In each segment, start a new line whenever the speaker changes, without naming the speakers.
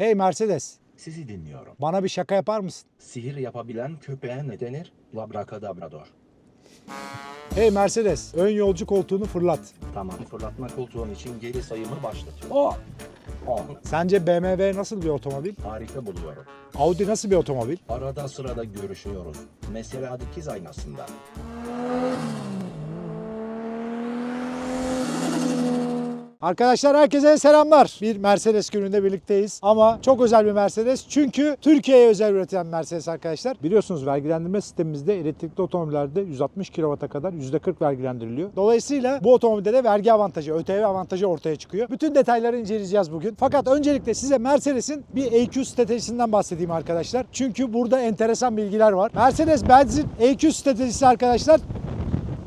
Hey Mercedes,
Sizi dinliyorum.
bana bir şaka yapar mısın?
Sihir yapabilen köpeğe ne denir? Labrakadabrador.
Hey Mercedes, ön yolcu koltuğunu fırlat.
Tamam fırlatma koltuğun için geri sayımı başlatıyorum.
O.
10.
Sence BMW nasıl bir otomobil?
Harika buluyorum.
Audi nasıl bir otomobil?
Arada sırada görüşüyoruz. Mesela dikiz aynasında.
Arkadaşlar herkese selamlar. Bir Mercedes gününde birlikteyiz ama çok özel bir Mercedes. Çünkü Türkiye'ye özel üretilen Mercedes arkadaşlar. Biliyorsunuz vergilendirme sistemimizde elektrikli otomobillerde 160 kW'a kadar %40 vergilendiriliyor. Dolayısıyla bu otomobilde de vergi avantajı, ÖTV avantajı ortaya çıkıyor. Bütün detayları inceleyeceğiz bugün. Fakat öncelikle size Mercedes'in bir EQ stratejisinden bahsedeyim arkadaşlar. Çünkü burada enteresan bilgiler var. Mercedes-Benz'in EQ stratejisi arkadaşlar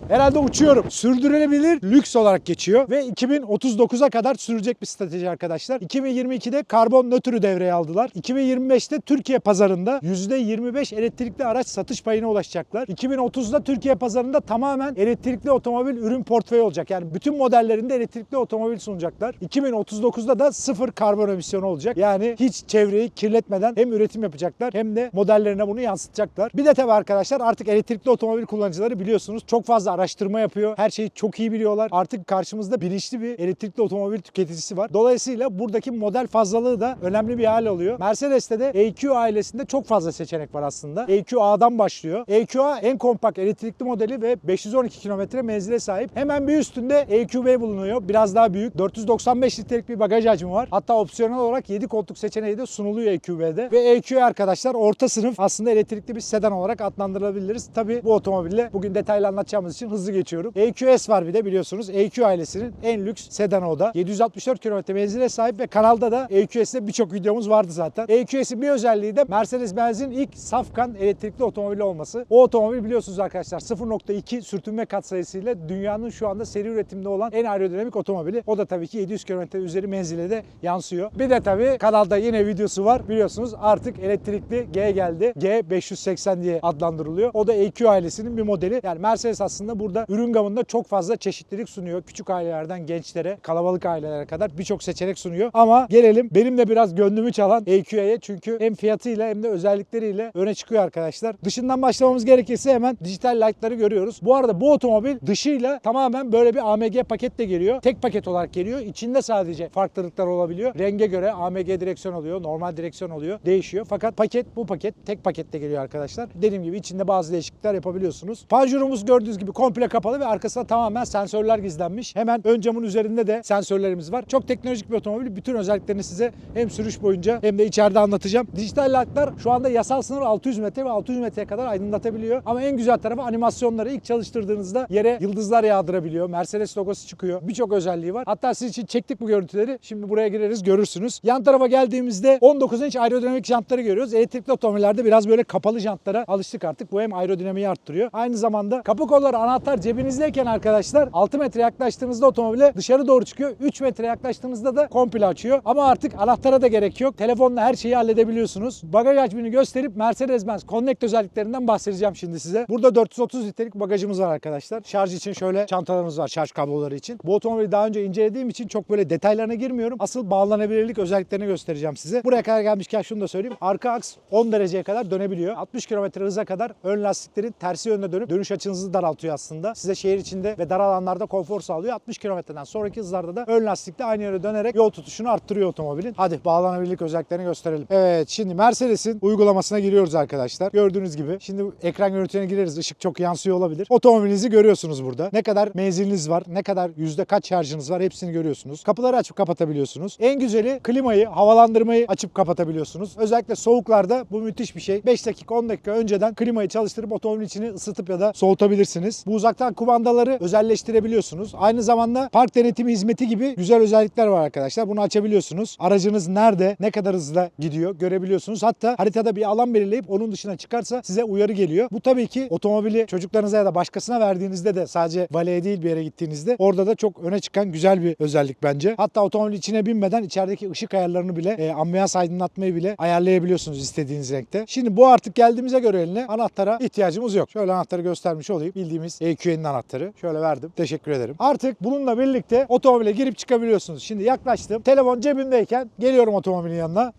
Herhalde uçuyorum. Sürdürülebilir lüks olarak geçiyor ve 2039'a kadar sürecek bir strateji arkadaşlar. 2022'de karbon nötrü devreye aldılar. 2025'te Türkiye pazarında %25 elektrikli araç satış payına ulaşacaklar. 2030'da Türkiye pazarında tamamen elektrikli otomobil ürün portföyü olacak. Yani bütün modellerinde elektrikli otomobil sunacaklar. 2039'da da sıfır karbon emisyonu olacak. Yani hiç çevreyi kirletmeden hem üretim yapacaklar hem de modellerine bunu yansıtacaklar. Bir de tabii arkadaşlar artık elektrikli otomobil kullanıcıları biliyorsunuz çok fazla araştırma yapıyor. Her şeyi çok iyi biliyorlar. Artık karşımızda bilinçli bir elektrikli otomobil tüketicisi var. Dolayısıyla buradaki model fazlalığı da önemli bir hal alıyor. Mercedes'te de EQ ailesinde çok fazla seçenek var aslında. EQA'dan başlıyor. EQA en kompakt elektrikli modeli ve 512 kilometre menzile sahip. Hemen bir üstünde EQB bulunuyor. Biraz daha büyük. 495 litrelik bir bagaj hacmi var. Hatta opsiyonel olarak 7 koltuk seçeneği de sunuluyor EQB'de. Ve EQ arkadaşlar orta sınıf aslında elektrikli bir sedan olarak adlandırılabiliriz. Tabii bu otomobille bugün detaylı anlatacağımız için hızlı geçiyorum. EQS var bir de biliyorsunuz. EQ ailesinin en lüks sedanı o da. 764 km menzile sahip ve kanalda da EQS'de birçok videomuz vardı zaten. EQS'in bir özelliği de Mercedes-Benz'in ilk safkan elektrikli otomobili olması. O otomobil biliyorsunuz arkadaşlar 0.2 sürtünme katsayısıyla dünyanın şu anda seri üretimde olan en aerodinamik otomobili. O da tabii ki 700 km üzeri menzile de yansıyor. Bir de tabii kanalda yine videosu var. Biliyorsunuz artık elektrikli G geldi. G580 diye adlandırılıyor. O da EQ ailesinin bir modeli. Yani Mercedes aslında burada ürün gamında çok fazla çeşitlilik sunuyor. Küçük ailelerden gençlere, kalabalık ailelere kadar birçok seçenek sunuyor. Ama gelelim benim de biraz gönlümü çalan EQ'ye çünkü hem fiyatıyla hem de özellikleriyle öne çıkıyor arkadaşlar. Dışından başlamamız gerekirse hemen dijital light'ları görüyoruz. Bu arada bu otomobil dışıyla tamamen böyle bir AMG paketle geliyor. Tek paket olarak geliyor. İçinde sadece farklılıklar olabiliyor. Renge göre AMG direksiyon oluyor, normal direksiyon oluyor. Değişiyor. Fakat paket bu paket tek pakette geliyor arkadaşlar. Dediğim gibi içinde bazı değişiklikler yapabiliyorsunuz. Panjurumuz gördüğünüz gibi komple kapalı ve arkasında tamamen sensörler gizlenmiş. Hemen ön camın üzerinde de sensörlerimiz var. Çok teknolojik bir otomobil. Bütün özelliklerini size hem sürüş boyunca hem de içeride anlatacağım. Dijital light'lar şu anda yasal sınır 600 metre ve 600 metreye kadar aydınlatabiliyor. Ama en güzel tarafı animasyonları ilk çalıştırdığınızda yere yıldızlar yağdırabiliyor. Mercedes logosu çıkıyor. Birçok özelliği var. Hatta siz için çektik bu görüntüleri. Şimdi buraya gireriz görürsünüz. Yan tarafa geldiğimizde 19 inç aerodinamik jantları görüyoruz. Elektrikli otomobillerde biraz böyle kapalı jantlara alıştık artık. Bu hem aerodinamiği arttırıyor. Aynı zamanda kapı kolları anahtar cebinizdeyken arkadaşlar 6 metre yaklaştığınızda otomobile dışarı doğru çıkıyor. 3 metre yaklaştığınızda da komple açıyor. Ama artık anahtara da gerek yok. Telefonla her şeyi halledebiliyorsunuz. Bagaj hacmini gösterip Mercedes-Benz Connect özelliklerinden bahsedeceğim şimdi size. Burada 430 litrelik bagajımız var arkadaşlar. Şarj için şöyle çantalarımız var şarj kabloları için. Bu otomobili daha önce incelediğim için çok böyle detaylarına girmiyorum. Asıl bağlanabilirlik özelliklerini göstereceğim size. Buraya kadar gelmişken şunu da söyleyeyim. Arka aks 10 dereceye kadar dönebiliyor. 60 km hıza kadar ön lastiklerin tersi yönde dönüp dönüş açınızı daraltıyor aslında. Size şehir içinde ve dar alanlarda konfor sağlıyor. 60 kilometreden sonraki hızlarda da ön lastikte aynı yöne dönerek yol tutuşunu arttırıyor otomobilin. Hadi bağlanabilirlik özelliklerini gösterelim. Evet şimdi Mercedes'in uygulamasına giriyoruz arkadaşlar. Gördüğünüz gibi şimdi ekran görüntülerine gireriz. Işık çok yansıyor olabilir. Otomobilinizi görüyorsunuz burada. Ne kadar menziliniz var, ne kadar yüzde kaç şarjınız var hepsini görüyorsunuz. Kapıları açıp kapatabiliyorsunuz. En güzeli klimayı, havalandırmayı açıp kapatabiliyorsunuz. Özellikle soğuklarda bu müthiş bir şey. 5 dakika 10 dakika önceden klimayı çalıştırıp otomobilin içini ısıtıp ya da soğutabilirsiniz. Bu uzaktan kumandaları özelleştirebiliyorsunuz. Aynı zamanda park denetimi hizmeti gibi güzel özellikler var arkadaşlar. Bunu açabiliyorsunuz. Aracınız nerede, ne kadar hızla gidiyor görebiliyorsunuz. Hatta haritada bir alan belirleyip onun dışına çıkarsa size uyarı geliyor. Bu tabii ki otomobili çocuklarınıza ya da başkasına verdiğinizde de sadece valeye değil bir yere gittiğinizde orada da çok öne çıkan güzel bir özellik bence. Hatta otomobil içine binmeden içerideki ışık ayarlarını bile, e, ambiyans aydınlatmayı bile ayarlayabiliyorsunuz istediğiniz renkte. Şimdi bu artık geldiğimize göre eline anahtara ihtiyacımız yok. Şöyle anahtarı göstermiş olayım. Bildiğimiz EQ'nin anahtarı. Şöyle verdim. Teşekkür ederim. Artık bununla birlikte otomobile girip çıkabiliyorsunuz. Şimdi yaklaştım. Telefon cebimdeyken geliyorum otomobilin yanına.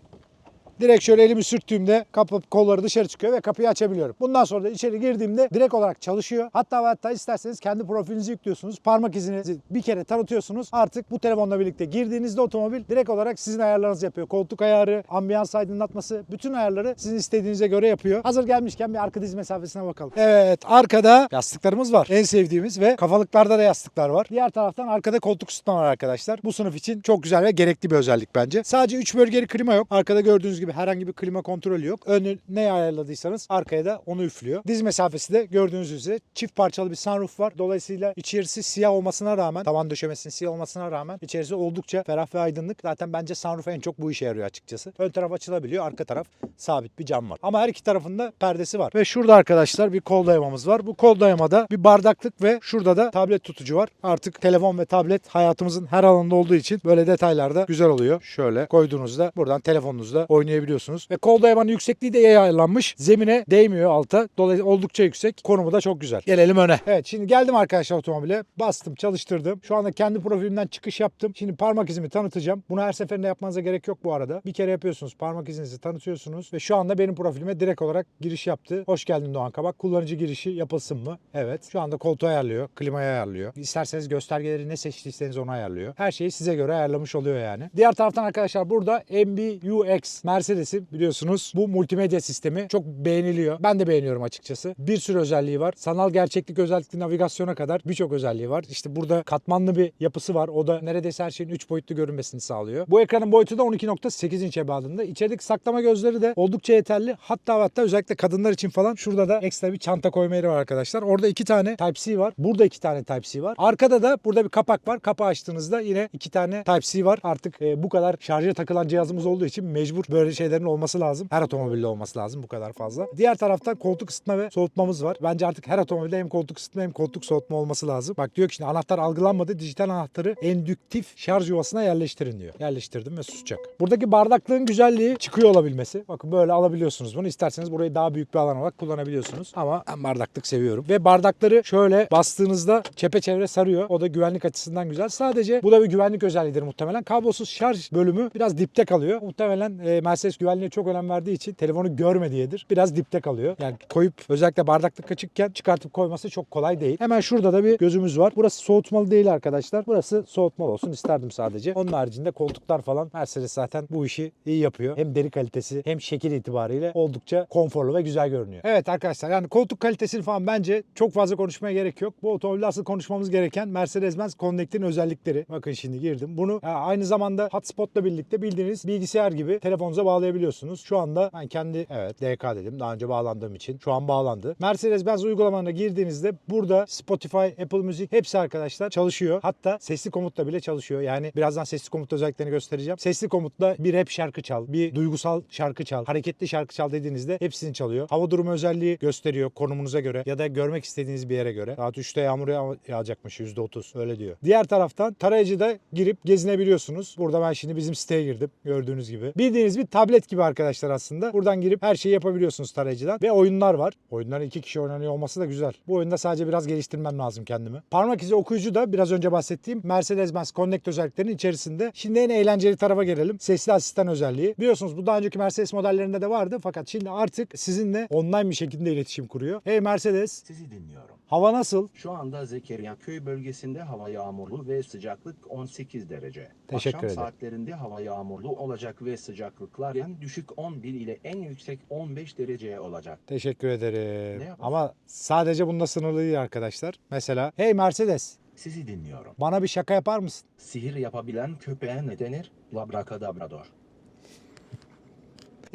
Direkt şöyle elimi sürttüğümde kapı kolları dışarı çıkıyor ve kapıyı açabiliyorum. Bundan sonra da içeri girdiğimde direkt olarak çalışıyor. Hatta hatta isterseniz kendi profilinizi yüklüyorsunuz. Parmak izinizi bir kere tanıtıyorsunuz. Artık bu telefonla birlikte girdiğinizde otomobil direkt olarak sizin ayarlarınızı yapıyor. Koltuk ayarı, ambiyans aydınlatması, bütün ayarları sizin istediğinize göre yapıyor. Hazır gelmişken bir arka diz mesafesine bakalım. Evet arkada yastıklarımız var. En sevdiğimiz ve kafalıklarda da yastıklar var. Diğer taraftan arkada koltuk ısıtma var arkadaşlar. Bu sınıf için çok güzel ve gerekli bir özellik bence. Sadece 3 bölgeli klima yok. Arkada gördüğünüz gibi herhangi bir klima kontrolü yok. Önü ne ayarladıysanız arkaya da onu üflüyor. Diz mesafesi de gördüğünüz üzere çift parçalı bir sunroof var. Dolayısıyla içerisi siyah olmasına rağmen, tavan döşemesinin siyah olmasına rağmen içerisi oldukça ferah ve aydınlık. Zaten bence sunroof en çok bu işe yarıyor açıkçası. Ön taraf açılabiliyor, arka taraf sabit bir cam var. Ama her iki tarafında perdesi var. Ve şurada arkadaşlar bir kol dayamamız var. Bu kol dayamada bir bardaklık ve şurada da tablet tutucu var. Artık telefon ve tablet hayatımızın her alanında olduğu için böyle detaylarda güzel oluyor. Şöyle koyduğunuzda buradan telefonunuzda oynayabiliyorsunuz. Ve kol dayamanın yüksekliği de iyi ayarlanmış. Zemine değmiyor alta. Dolayısıyla oldukça yüksek. Konumu da çok güzel. Gelelim öne. Evet şimdi geldim arkadaşlar otomobile. Bastım çalıştırdım. Şu anda kendi profilimden çıkış yaptım. Şimdi parmak izimi tanıtacağım. Bunu her seferinde yapmanıza gerek yok bu arada. Bir kere yapıyorsunuz. Parmak izinizi tanıtıyorsunuz. Ve şu anda benim profilime direkt olarak giriş yaptı. Hoş geldin Doğan Kabak. Kullanıcı girişi yapılsın mı? Evet. Şu anda koltuğu ayarlıyor. Klimayı ayarlıyor. İsterseniz göstergeleri ne seçtiyseniz onu ayarlıyor. Her şeyi size göre ayarlamış oluyor yani. Diğer taraftan arkadaşlar burada MBUX Mercedes'in biliyorsunuz bu multimedya sistemi çok beğeniliyor. Ben de beğeniyorum açıkçası. Bir sürü özelliği var. Sanal gerçeklik özellikli navigasyona kadar birçok özelliği var. İşte burada katmanlı bir yapısı var. O da neredeyse her şeyin 3 boyutlu görünmesini sağlıyor. Bu ekranın boyutu da 12.8 inç ebadında. İçerideki saklama gözleri de oldukça yeterli. Hatta hatta özellikle kadınlar için falan şurada da ekstra bir çanta koyma yeri var arkadaşlar. Orada iki tane Type-C var. Burada iki tane Type-C var. Arkada da burada bir kapak var. Kapağı açtığınızda yine iki tane Type-C var. Artık e, bu kadar şarja takılan cihazımız olduğu için mecbur böyle şeylerin olması lazım. Her otomobilde olması lazım bu kadar fazla. Diğer taraftan koltuk ısıtma ve soğutmamız var. Bence artık her otomobilde hem koltuk ısıtma hem koltuk soğutma olması lazım. Bak diyor ki şimdi anahtar algılanmadı. Dijital anahtarı endüktif şarj yuvasına yerleştirin diyor. Yerleştirdim ve susacak. Buradaki bardaklığın güzelliği çıkıyor olabilmesi. Bakın böyle alabiliyorsunuz bunu. İsterseniz burayı daha büyük bir alan olarak kullanabiliyorsunuz. Ama ben bardaklık seviyorum. Ve bardakları şöyle bastığınızda çepeçevre sarıyor. O da güvenlik açısından güzel. Sadece bu da bir güvenlik özelliğidir muhtemelen. Kablosuz şarj bölümü biraz dipte kalıyor. Muhtemelen e, Mercedes güvenliğe çok önem verdiği için telefonu görme diyedir. Biraz dipte kalıyor. Yani koyup özellikle bardaklık açıkken çıkartıp koyması çok kolay değil. Hemen şurada da bir gözümüz var. Burası soğutmalı değil arkadaşlar. Burası soğutmalı olsun isterdim sadece. Onun haricinde koltuklar falan Mercedes zaten bu işi iyi yapıyor. Hem deri kalitesi hem şekil itibariyle oldukça konforlu ve güzel görünüyor. Evet arkadaşlar yani koltuk kalitesini falan bence çok fazla konuşmaya gerek yok. Bu otomobilde asıl konuşmamız gereken Mercedes-Benz Connect'in özellikleri. Bakın şimdi girdim. Bunu aynı zamanda hotspot'la birlikte bildiğiniz bilgisayar gibi telefonunuza bağlayabiliyorsunuz. Şu anda ben kendi evet DK dedim daha önce bağlandığım için. Şu an bağlandı. Mercedes-Benz uygulamalarına girdiğinizde burada Spotify, Apple Music hepsi arkadaşlar çalışıyor. Hatta sesli komutla bile çalışıyor. Yani birazdan sesli komut özelliklerini göstereceğim. Sesli komutla bir rap şarkı çal, bir duygusal şarkı çal, hareketli şarkı çal dediğinizde hepsini çalıyor. Hava durumu özelliği gösteriyor konumunuza göre ya da görmek istediğiniz bir yere göre. Saat 3'te yağmur yağ- yağacakmış %30 öyle diyor. Diğer taraftan tarayıcıda girip gezinebiliyorsunuz. Burada ben şimdi bizim siteye girdim gördüğünüz gibi. Bildiğiniz bir tablet gibi arkadaşlar aslında. Buradan girip her şeyi yapabiliyorsunuz tarayıcıdan. Ve oyunlar var. Oyunların iki kişi oynanıyor olması da güzel. Bu oyunda sadece biraz geliştirmem lazım kendimi. Parmak izi okuyucu da biraz önce bahsettiğim Mercedes-Benz Connect özelliklerinin içerisinde. Şimdi en eğlenceli tarafa gelelim. Sesli asistan özelliği. Biliyorsunuz bu daha önceki Mercedes modellerinde de vardı. Fakat şimdi artık sizinle online bir şekilde iletişim kuruyor. Hey Mercedes,
Sizi dinliyorum.
hava nasıl?
Şu anda Zekeriya köy bölgesinde hava yağmurlu ve sıcaklık 18 derece.
Teşekkür
Akşam
ederim.
saatlerinde hava yağmurlu olacak ve sıcaklıklar en düşük 11 ile en yüksek 15 dereceye olacak.
Teşekkür ederim.
Ne yapalım?
Ama sadece bunda sınırlı değil arkadaşlar. Mesela, hey Mercedes,
Sizi dinliyorum.
bana bir şaka yapar mısın?
Sihir yapabilen köpeğe ne denir? Labrakadabrador.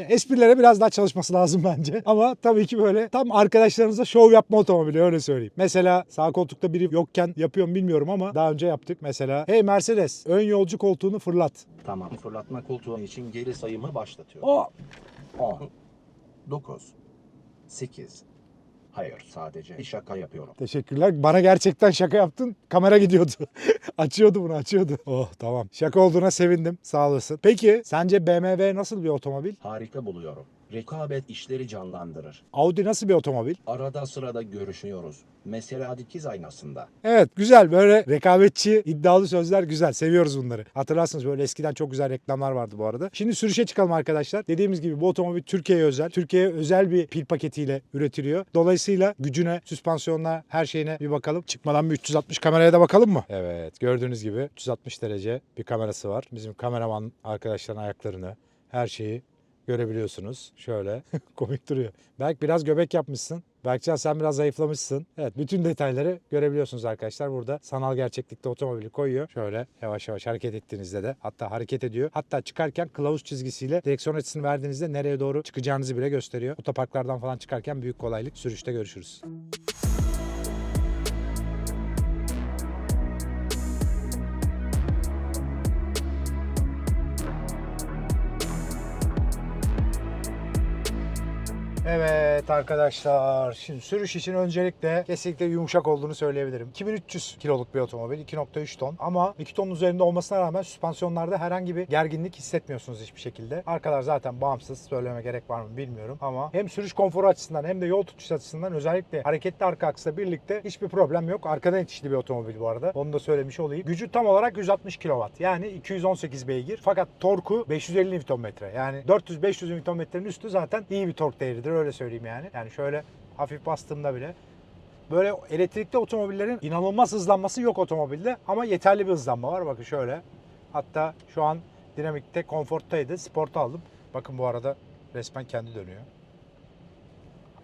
Esprilere biraz daha çalışması lazım bence. Ama tabii ki böyle tam arkadaşlarınıza şov yapma otomobili öyle söyleyeyim. Mesela sağ koltukta biri yokken yapıyorum bilmiyorum ama daha önce yaptık. Mesela hey Mercedes ön yolcu koltuğunu fırlat.
Tamam fırlatma koltuğu için geri sayımı başlatıyorum.
O
10 9 8 Hayır sadece şaka yapıyorum.
Teşekkürler. Bana gerçekten şaka yaptın. Kamera gidiyordu. açıyordu bunu açıyordu. Oh tamam. Şaka olduğuna sevindim. Sağ olasın. Peki sence BMW nasıl bir otomobil?
Harika buluyorum. Rekabet işleri canlandırır.
Audi nasıl bir otomobil?
Arada sırada görüşüyoruz. Mesela dikiz aynasında.
Evet güzel böyle rekabetçi iddialı sözler güzel seviyoruz bunları. Hatırlarsınız böyle eskiden çok güzel reklamlar vardı bu arada. Şimdi sürüşe çıkalım arkadaşlar. Dediğimiz gibi bu otomobil Türkiye'ye özel. Türkiye'ye özel bir pil paketiyle üretiliyor. Dolayısıyla gücüne, süspansiyonuna her şeyine bir bakalım. Çıkmadan bir 360 kameraya da bakalım mı? Evet gördüğünüz gibi 360 derece bir kamerası var. Bizim kameraman arkadaşların ayaklarını her şeyi görebiliyorsunuz. Şöyle komik duruyor. Belki biraz göbek yapmışsın. Berkcan sen biraz zayıflamışsın. Evet bütün detayları görebiliyorsunuz arkadaşlar. Burada sanal gerçeklikte otomobili koyuyor. Şöyle yavaş yavaş hareket ettiğinizde de hatta hareket ediyor. Hatta çıkarken kılavuz çizgisiyle direksiyon açısını verdiğinizde nereye doğru çıkacağınızı bile gösteriyor. Otoparklardan falan çıkarken büyük kolaylık. Sürüşte görüşürüz. Evet arkadaşlar şimdi sürüş için öncelikle kesinlikle yumuşak olduğunu söyleyebilirim. 2300 kiloluk bir otomobil 2.3 ton ama 2 tonun üzerinde olmasına rağmen süspansiyonlarda herhangi bir gerginlik hissetmiyorsunuz hiçbir şekilde. Arkalar zaten bağımsız söyleme gerek var mı bilmiyorum ama hem sürüş konforu açısından hem de yol tutuş açısından özellikle hareketli arka aksla birlikte hiçbir problem yok. Arkadan itişli bir otomobil bu arada. Onu da söylemiş olayım. Gücü tam olarak 160 kW yani 218 beygir fakat torku 550 Nm yani 400-500 Nm'nin üstü zaten iyi bir tork değeridir öyle söyleyeyim yani. Yani şöyle hafif bastığımda bile böyle elektrikli otomobillerin inanılmaz hızlanması yok otomobilde ama yeterli bir hızlanma var. Bakın şöyle. Hatta şu an dinamikte konforttaydı. Sporta aldım. Bakın bu arada resmen kendi dönüyor.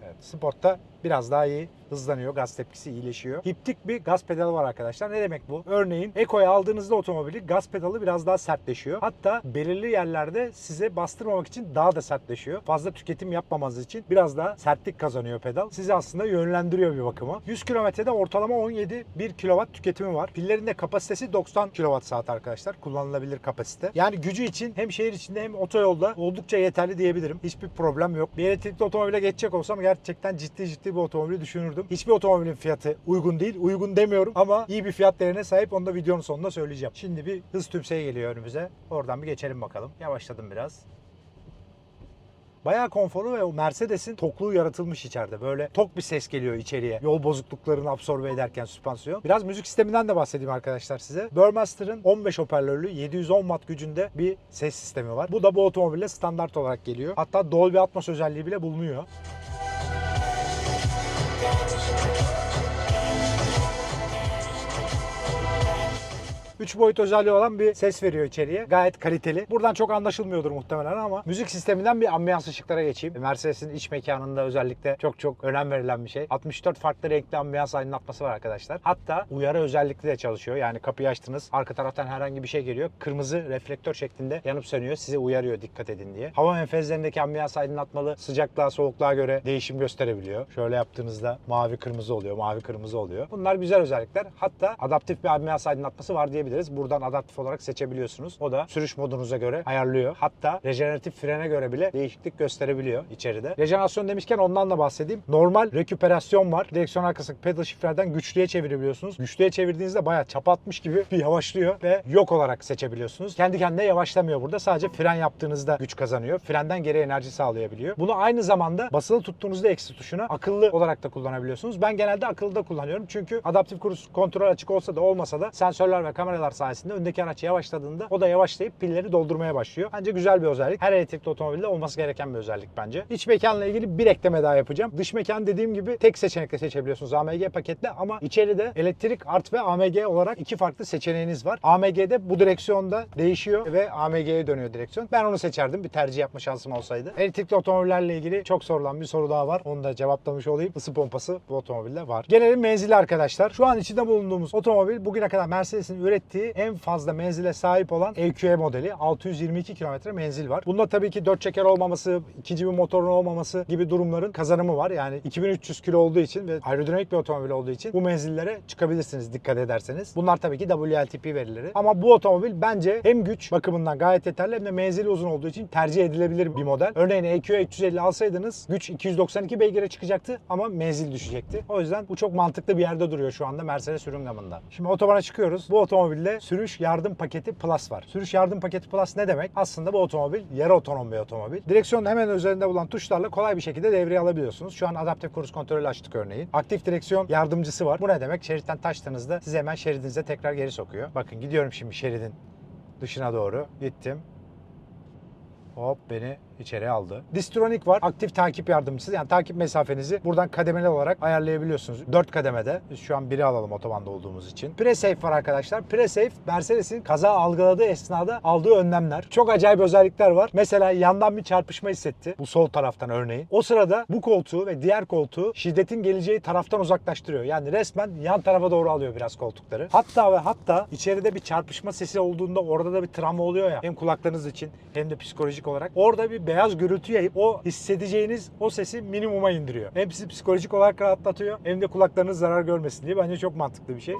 Evet, sportta biraz daha iyi hızlanıyor. Gaz tepkisi iyileşiyor. Hiptik bir gaz pedalı var arkadaşlar. Ne demek bu? Örneğin Eko'ya aldığınızda otomobili gaz pedalı biraz daha sertleşiyor. Hatta belirli yerlerde size bastırmamak için daha da sertleşiyor. Fazla tüketim yapmamanız için biraz daha sertlik kazanıyor pedal. Sizi aslında yönlendiriyor bir bakıma. 100 kilometrede ortalama 17 1 kW tüketimi var. Pillerin de kapasitesi 90 kWh arkadaşlar. Kullanılabilir kapasite. Yani gücü için hem şehir içinde hem otoyolda oldukça yeterli diyebilirim. Hiçbir problem yok. Bir elektrikli otomobile geçecek olsam gerçekten ciddi ciddi bir otomobili düşünürdüm. Hiçbir otomobilin fiyatı uygun değil. Uygun demiyorum ama iyi bir fiyat değerine sahip. Onu da videonun sonunda söyleyeceğim. Şimdi bir hız tümseyi geliyor önümüze. Oradan bir geçelim bakalım. Yavaşladım biraz. Bayağı konforu ve o Mercedes'in tokluğu yaratılmış içeride. Böyle tok bir ses geliyor içeriye. Yol bozukluklarını absorbe ederken süspansiyon. Biraz müzik sisteminden de bahsedeyim arkadaşlar size. Burmaster'ın 15 hoparlörlü 710 watt gücünde bir ses sistemi var. Bu da bu otomobille standart olarak geliyor. Hatta Dolby Atmos özelliği bile bulunuyor. 3 boyut özelliği olan bir ses veriyor içeriye. Gayet kaliteli. Buradan çok anlaşılmıyordur muhtemelen ama müzik sisteminden bir ambiyans ışıklara geçeyim. Mercedes'in iç mekanında özellikle çok çok önem verilen bir şey. 64 farklı renkli ambiyans aydınlatması var arkadaşlar. Hatta uyarı özellikle de çalışıyor. Yani kapıyı açtınız, arka taraftan herhangi bir şey geliyor. Kırmızı reflektör şeklinde yanıp sönüyor. Size uyarıyor dikkat edin diye. Hava menfezlerindeki ambiyans aydınlatmalı sıcaklığa, soğukluğa göre değişim gösterebiliyor. Şöyle yaptığınızda mavi kırmızı oluyor, mavi kırmızı oluyor. Bunlar güzel özellikler. Hatta adaptif bir ambiyans aydınlatması var diyebiliriz. Buradan adaptif olarak seçebiliyorsunuz. O da sürüş modunuza göre ayarlıyor. Hatta rejeneratif frene göre bile değişiklik gösterebiliyor içeride. Rejenerasyon demişken ondan da bahsedeyim. Normal reküperasyon var. Direksiyon arkasındaki pedal shiftlerden güçlüye çevirebiliyorsunuz. Güçlüye çevirdiğinizde bayağı çapa atmış gibi bir yavaşlıyor ve yok olarak seçebiliyorsunuz. Kendi kendine yavaşlamıyor burada. Sadece fren yaptığınızda güç kazanıyor. Frenden geri enerji sağlayabiliyor. Bunu aynı zamanda basılı tuttuğunuzda eksi tuşuna akıllı olarak da kullanabiliyorsunuz. Ben genelde akıllı da kullanıyorum. Çünkü adaptif kruz kontrol açık olsa da olmasa da sensörler ve kameralar sayesinde öndeki araç yavaşladığında o da yavaşlayıp pilleri doldurmaya başlıyor. Bence güzel bir özellik. Her elektrikli otomobilde olması gereken bir özellik bence. İç mekanla ilgili bir ekleme daha yapacağım. Dış mekan dediğim gibi tek seçenekle seçebiliyorsunuz AMG paketle ama içeride elektrik art ve AMG olarak iki farklı seçeneğiniz var. AMG'de bu direksiyonda değişiyor ve AMG'ye dönüyor direksiyon. Ben onu seçerdim bir tercih yapma şansım olsaydı. Elektrikli otomobillerle ilgili çok sorulan bir soru daha var. Onu da cevaplamış olayım. Isı pompası bu otomobilde var. Gelelim menzili arkadaşlar. Şu an içinde bulunduğumuz otomobil bugüne kadar Mercedes'in ürettiği en fazla menzile sahip olan EQE modeli. 622 kilometre menzil var. Bunda tabii ki 4 çeker olmaması, ikinci bir motorun olmaması gibi durumların kazanımı var. Yani 2300 kilo olduğu için ve aerodinamik bir otomobil olduğu için bu menzillere çıkabilirsiniz dikkat ederseniz. Bunlar tabii ki WLTP verileri. Ama bu otomobil bence hem güç bakımından gayet yeterli hem de menzili uzun olduğu için tercih edilebilir bir model. Örneğin EQE 350 alsaydınız güç 292 beygire çıkacaktı ama menzil düşecekti. O yüzden bu çok mantıklı bir yerde duruyor şu anda Mercedes sürüm gamında. Şimdi otobana çıkıyoruz. Bu otomobil otomobilde sürüş yardım paketi Plus var. Sürüş yardım paketi Plus ne demek? Aslında bu otomobil yarı otonom bir otomobil. Direksiyonun hemen üzerinde bulunan tuşlarla kolay bir şekilde devreye alabiliyorsunuz. Şu an adaptif kruz kontrolü açtık örneğin. Aktif direksiyon yardımcısı var. Bu ne demek? Şeritten taştığınızda sizi hemen şeridinize tekrar geri sokuyor. Bakın gidiyorum şimdi şeridin dışına doğru. Gittim. Hop beni içeri aldı. Distronic var. Aktif takip yardımcısı. Yani takip mesafenizi buradan kademeli olarak ayarlayabiliyorsunuz. 4 kademede. Biz şu an biri alalım otobanda olduğumuz için. PreSafe var arkadaşlar. PreSafe Mercedes'in kaza algıladığı esnada aldığı önlemler. Çok acayip özellikler var. Mesela yandan bir çarpışma hissetti. Bu sol taraftan örneğin. O sırada bu koltuğu ve diğer koltuğu şiddetin geleceği taraftan uzaklaştırıyor. Yani resmen yan tarafa doğru alıyor biraz koltukları. Hatta ve hatta içeride bir çarpışma sesi olduğunda orada da bir travma oluyor ya. Hem kulaklarınız için hem de psikolojik olarak. Orada bir beyaz gürültü yayıp o hissedeceğiniz o sesi minimuma indiriyor. Hem sizi psikolojik olarak rahatlatıyor hem de kulaklarınız zarar görmesin diye bence çok mantıklı bir şey.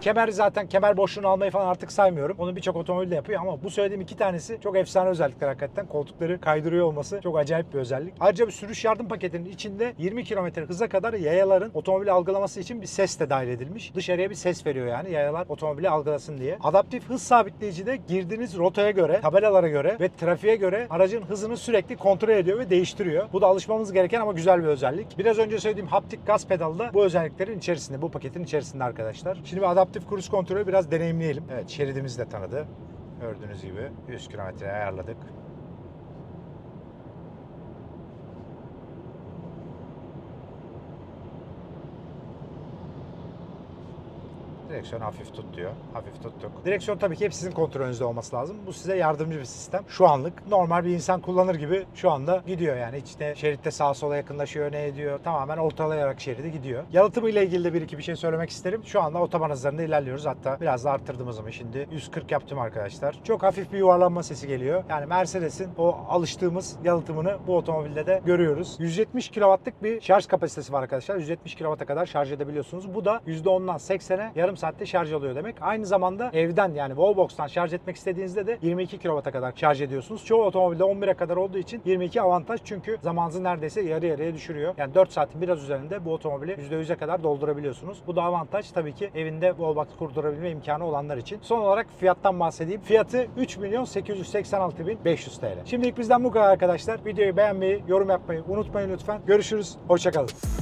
Kemer zaten kemer boşluğunu almayı falan artık saymıyorum. Onu birçok otomobil de yapıyor ama bu söylediğim iki tanesi çok efsane özellikler hakikaten. Koltukları kaydırıyor olması çok acayip bir özellik. Ayrıca bir sürüş yardım paketinin içinde 20 km hıza kadar yayaların otomobili algılaması için bir ses de dahil edilmiş. Dışarıya bir ses veriyor yani yayalar otomobili algılasın diye. Adaptif hız sabitleyici de girdiğiniz rotaya göre, tabelalara göre ve trafiğe göre aracın hızını sürekli kontrol ediyor ve değiştiriyor. Bu da alışmamız gereken ama güzel bir özellik. Biraz önce söylediğim haptik gaz pedalı da bu özelliklerin içerisinde, bu paketin içerisinde arkadaşlar. Şimdi bir adaptif kruz kontrolü biraz deneyimleyelim. Evet şeridimizi de tanıdı. Gördüğünüz gibi 100 kilometreye ayarladık. Direksiyonu hafif tut diyor. Hafif tuttuk. Direksiyon tabii ki hep sizin kontrolünüzde olması lazım. Bu size yardımcı bir sistem. Şu anlık normal bir insan kullanır gibi şu anda gidiyor yani. İçte şeritte sağa sola yakınlaşıyor ne ediyor. Tamamen ortalayarak şeridi gidiyor. Yalıtımı ile ilgili de bir iki bir şey söylemek isterim. Şu anda otoban hızlarında ilerliyoruz. Hatta biraz da arttırdım hızımı şimdi. 140 yaptım arkadaşlar. Çok hafif bir yuvarlanma sesi geliyor. Yani Mercedes'in o alıştığımız yalıtımını bu otomobilde de görüyoruz. 170 kW'lık bir şarj kapasitesi var arkadaşlar. 170 kW'a kadar şarj edebiliyorsunuz. Bu da %10'dan 80'e yarım saatte şarj alıyor demek. Aynı zamanda evden yani Wallbox'tan şarj etmek istediğinizde de 22 kW'a kadar şarj ediyorsunuz. Çoğu otomobilde 11'e kadar olduğu için 22 avantaj çünkü zamanınızı neredeyse yarı yarıya düşürüyor. Yani 4 saatin biraz üzerinde bu otomobili %100'e kadar doldurabiliyorsunuz. Bu da avantaj tabii ki evinde Wallbox kurdurabilme imkanı olanlar için. Son olarak fiyattan bahsedeyim. Fiyatı 3 milyon 886 bin 500 TL. Şimdilik bizden bu kadar arkadaşlar. Videoyu beğenmeyi, yorum yapmayı unutmayın lütfen. Görüşürüz. Hoşçakalın.